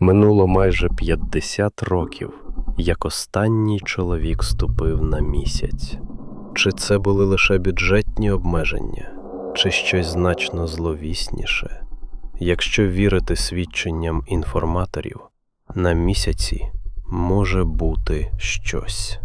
Минуло майже 50 років, як останній чоловік ступив на місяць. Чи це були лише бюджетні обмеження, чи щось значно зловісніше? Якщо вірити свідченням інформаторів, на місяці може бути щось.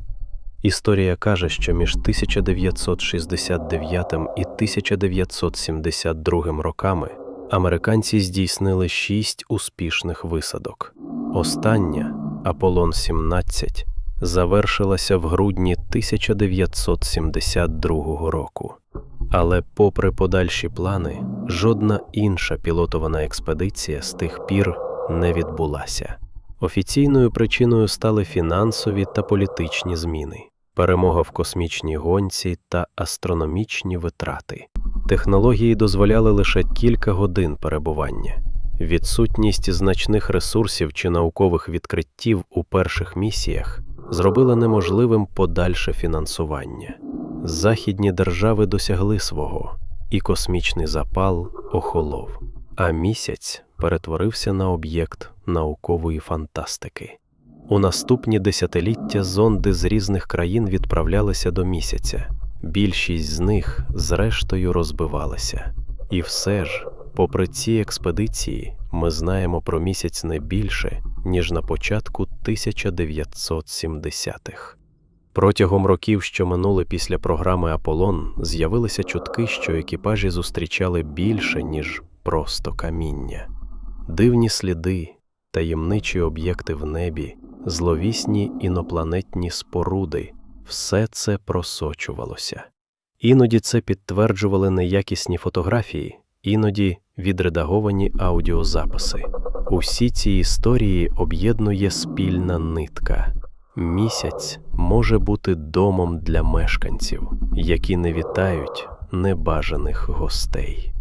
Історія каже, що між 1969 і 1972 роками американці здійснили шість успішних висадок. Остання Аполлон 17 завершилася в грудні 1972 року. Але, попри подальші плани, жодна інша пілотована експедиція з тих пір не відбулася. Офіційною причиною стали фінансові та політичні зміни, перемога в космічній гонці та астрономічні витрати. Технології дозволяли лише кілька годин перебування. Відсутність значних ресурсів чи наукових відкриттів у перших місіях зробила неможливим подальше фінансування. Західні держави досягли свого, і космічний запал охолов, а місяць перетворився на об'єкт наукової фантастики. У наступні десятиліття зонди з різних країн відправлялися до місяця. Більшість з них, зрештою, розбивалися. І все ж, попри ці експедиції, ми знаємо про місяць не більше, ніж на початку 1970-х. Протягом років, що минули після програми Аполлон, з'явилися чутки, що екіпажі зустрічали більше, ніж просто каміння. Дивні сліди, таємничі об'єкти в небі, зловісні інопланетні споруди все це просочувалося. Іноді це підтверджували неякісні фотографії, іноді відредаговані аудіозаписи. Усі ці історії об'єднує спільна нитка. Місяць може бути домом для мешканців, які не вітають небажаних гостей.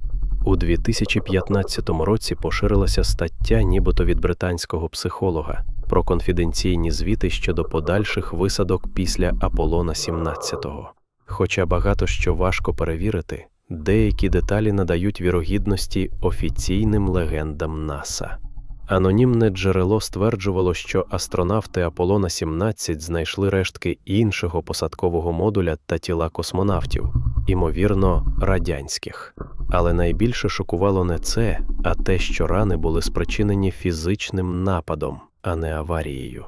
У 2015 році поширилася стаття, нібито від британського психолога, про конфіденційні звіти щодо подальших висадок після Аполлона 17-го. Хоча багато що важко перевірити, деякі деталі надають вірогідності офіційним легендам НАСА. Анонімне джерело стверджувало, що астронавти Аполлона 17 знайшли рештки іншого посадкового модуля та тіла космонавтів, імовірно, радянських. Але найбільше шокувало не це, а те, що рани були спричинені фізичним нападом, а не аварією.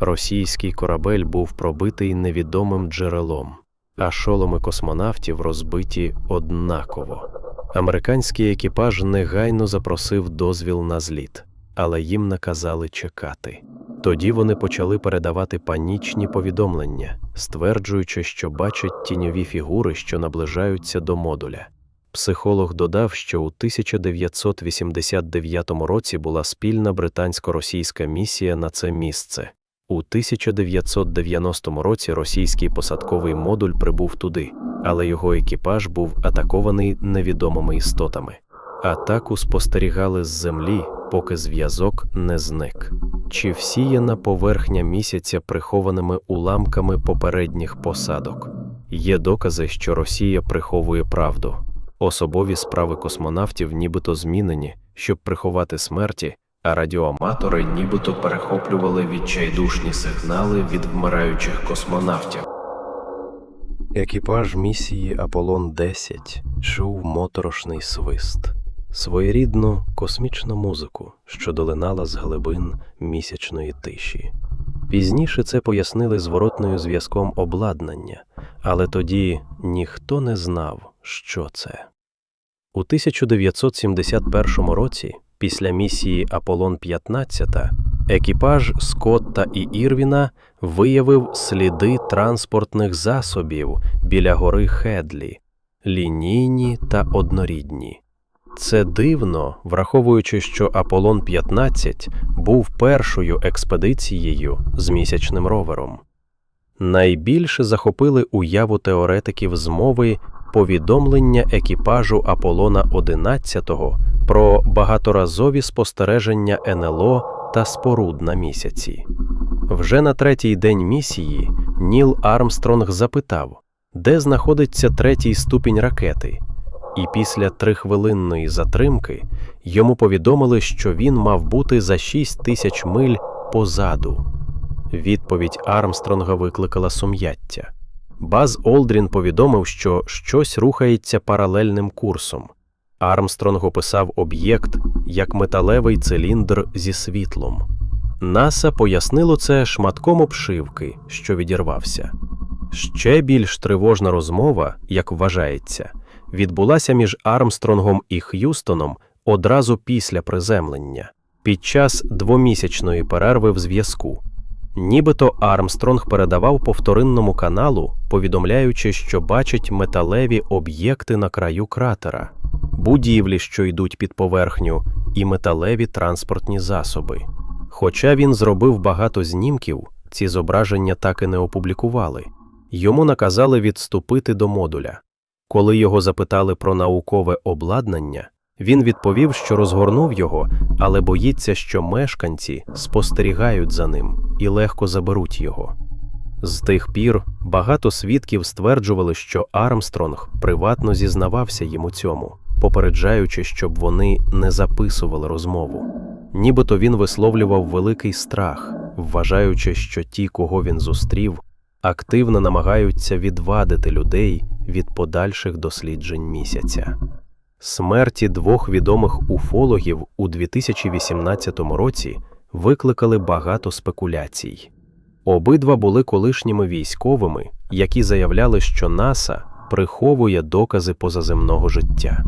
Російський корабель був пробитий невідомим джерелом, а шоломи космонавтів розбиті однаково. Американський екіпаж негайно запросив дозвіл на зліт, але їм наказали чекати. Тоді вони почали передавати панічні повідомлення, стверджуючи, що бачать тіньові фігури, що наближаються до модуля. Психолог додав, що у 1989 році була спільна британсько-російська місія на це місце. У 1990 році російський посадковий модуль прибув туди, але його екіпаж був атакований невідомими істотами. Атаку спостерігали з землі, поки зв'язок не зник. Чи всіяна поверхня місяця прихованими уламками попередніх посадок? Є докази, що Росія приховує правду. Особові справи космонавтів нібито змінені, щоб приховати смерті, а радіоаматори нібито перехоплювали відчайдушні сигнали від вмираючих космонавтів. Екіпаж місії Аполлон 10 чув моторошний свист, своєрідну космічну музику, що долинала з глибин місячної тиші. Пізніше це пояснили зворотною зв'язком обладнання, але тоді ніхто не знав, що це. У 1971 році, після місії Аполлон 15, екіпаж Скотта і Ірвіна виявив сліди транспортних засобів біля гори Хедлі, лінійні та однорідні. Це дивно, враховуючи, що Аполлон 15 був першою експедицією з місячним ровером. Найбільше захопили уяву теоретиків змови повідомлення екіпажу Аполлона 11 про багаторазові спостереження НЛО та споруд на місяці. Вже на третій день місії Ніл Армстронг запитав, де знаходиться третій ступінь ракети, і після трихвилинної затримки йому повідомили, що він мав бути за 6 тисяч миль позаду. Відповідь Армстронга викликала сум'яття. Баз Олдрін повідомив, що щось рухається паралельним курсом. Армстронг описав об'єкт як металевий циліндр зі світлом. НАСА пояснило це шматком обшивки, що відірвався. Ще більш тривожна розмова, як вважається, відбулася між Армстронгом і Х'юстоном одразу після приземлення, під час двомісячної перерви в зв'язку. Нібито Армстронг передавав по вторинному каналу, повідомляючи, що бачить металеві об'єкти на краю кратера, будівлі, що йдуть під поверхню, і металеві транспортні засоби. Хоча він зробив багато знімків, ці зображення так і не опублікували. Йому наказали відступити до модуля. Коли його запитали про наукове обладнання, він відповів, що розгорнув його, але боїться, що мешканці спостерігають за ним і легко заберуть його. З тих пір багато свідків стверджували, що Армстронг приватно зізнавався їм у цьому, попереджаючи, щоб вони не записували розмову. Нібито він висловлював великий страх, вважаючи, що ті, кого він зустрів, активно намагаються відвадити людей від подальших досліджень місяця. Смерті двох відомих уфологів у 2018 році викликали багато спекуляцій. Обидва були колишніми військовими, які заявляли, що НАСА приховує докази позаземного життя.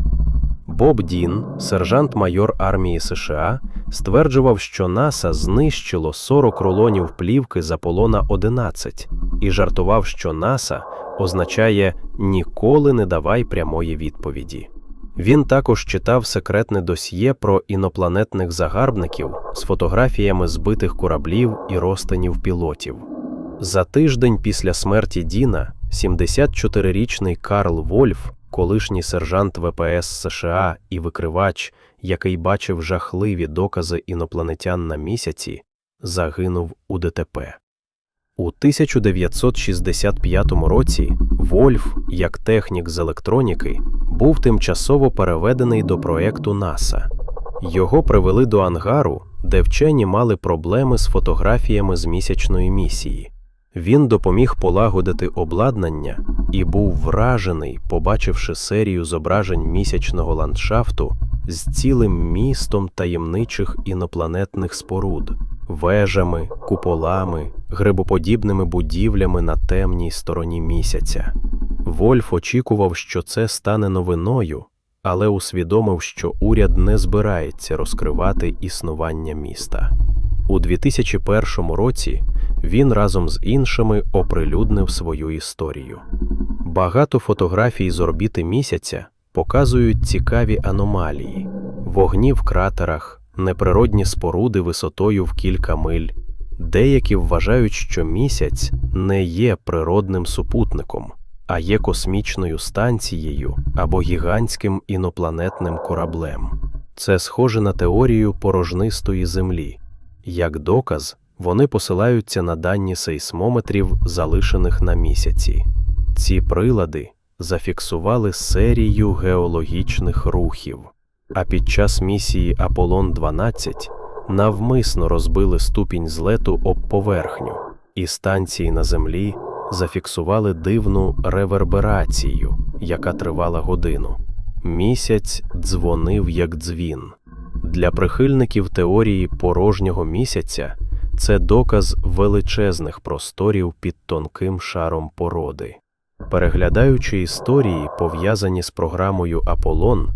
Боб Дін, сержант-майор армії США, стверджував, що НАСА знищило 40 рулонів плівки з Аполлона 11 і жартував, що НАСА означає ніколи не давай прямої відповіді. Він також читав секретне досьє про інопланетних загарбників з фотографіями збитих кораблів і розтинів пілотів. За тиждень після смерті Діна 74-річний Карл Вольф, колишній сержант ВПС США і викривач, який бачив жахливі докази інопланетян на місяці, загинув у ДТП. У 1965 році Вольф, як технік з електроніки, був тимчасово переведений до проекту НАСА. Його привели до ангару, де вчені мали проблеми з фотографіями з місячної місії. Він допоміг полагодити обладнання і був вражений, побачивши серію зображень місячного ландшафту з цілим містом таємничих інопланетних споруд, вежами, куполами, грибоподібними будівлями на темній стороні місяця. Вольф очікував, що це стане новиною, але усвідомив, що уряд не збирається розкривати існування міста. У 2001 році він разом з іншими оприлюднив свою історію. Багато фотографій з орбіти місяця показують цікаві аномалії, вогні в кратерах, неприродні споруди висотою в кілька миль. Деякі вважають, що місяць не є природним супутником, а є космічною станцією або гігантським інопланетним кораблем. Це схоже на теорію порожнистої землі. Як доказ, вони посилаються на дані сейсмометрів, залишених на місяці. Ці прилади зафіксували серію геологічних рухів, а під час місії Аполлон 12 навмисно розбили ступінь злету об поверхню, і станції на землі зафіксували дивну реверберацію, яка тривала годину. Місяць дзвонив як дзвін. Для прихильників теорії порожнього місяця це доказ величезних просторів під тонким шаром породи. Переглядаючи історії, пов'язані з програмою Аполлон,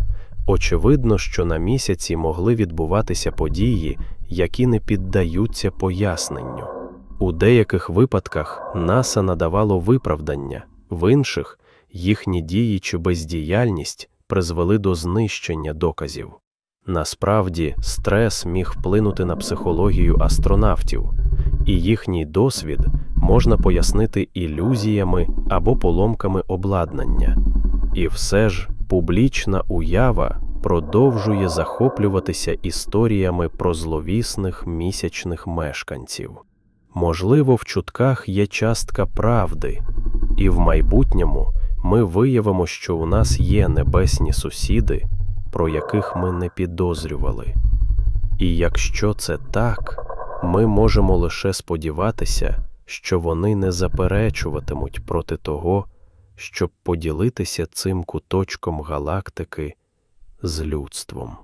очевидно, що на місяці могли відбуватися події, які не піддаються поясненню. У деяких випадках НАСА надавало виправдання, в інших їхні дії чи бездіяльність призвели до знищення доказів. Насправді, стрес міг вплинути на психологію астронавтів, і їхній досвід можна пояснити ілюзіями або поломками обладнання. І все ж публічна уява продовжує захоплюватися історіями про зловісних місячних мешканців. Можливо, в чутках є частка правди, і в майбутньому ми виявимо, що у нас є небесні сусіди, про яких ми не підозрювали. І якщо це так, ми можемо лише сподіватися, що вони не заперечуватимуть проти того, щоб поділитися цим куточком галактики з людством.